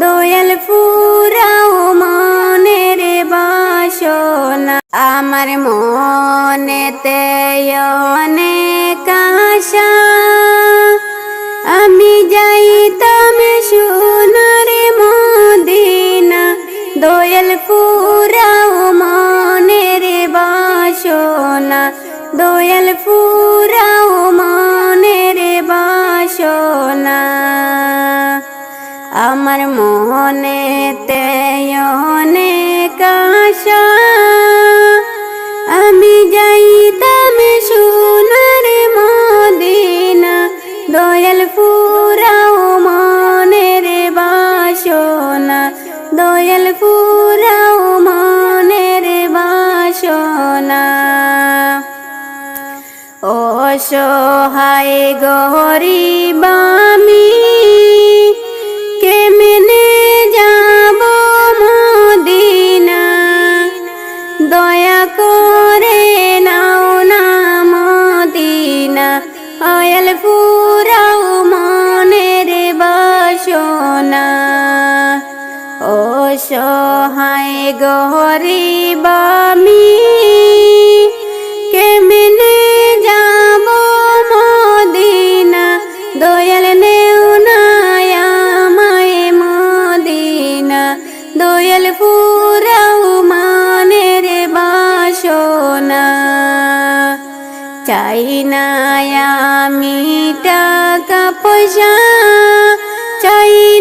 দয়াল পুরাও মনের বাসনা। আমার মনে অনেক কাশা আমি যাইতাম সোনার মদিনা। দোয়াল পুরাও মনের বাসনা। দোয়াল পুরাও মনের বাসনা। আমার মনেতে অনেক আশা। আমি যাইতাম সোনার মদিনা, দয়াল পুরাও মনের বাসনা। দয়াল পুরাও মনের বাসনা। অসহায় গরিব অসহায় গরিব আমি। কেমনে যাব মদিনা? দয়াল নেও না আমায় মদিনা। দয়াল পুরাও মানের বাসনা। চাই না আমি টাকা পয়সা, চাই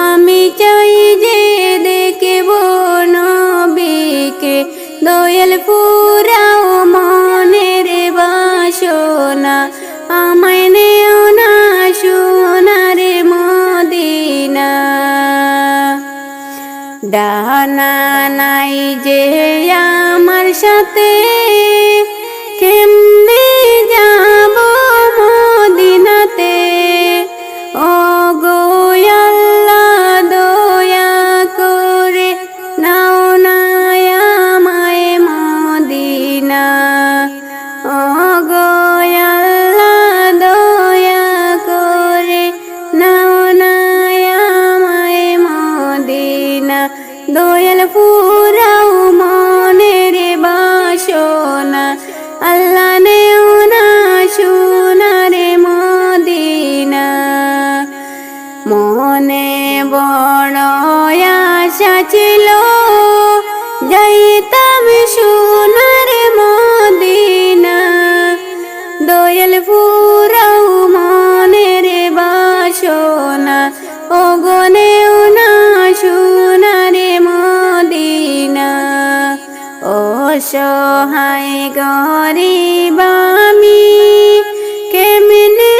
আমি চাই যে দেখব নবীকে। দয়াল পুরাও মনের বাসনা, আমায় নেও না সোনার মদিনা। ডানা নাই যে আমার সাথে, কেমনে মনে বড় আশা ছিল, যাইতাম সোনার মদিনা। দয়াল পুরাও মনের বাসনা ও গনেও না সোনার মদিনা। ও সহায় গরিব আমি, কেমনে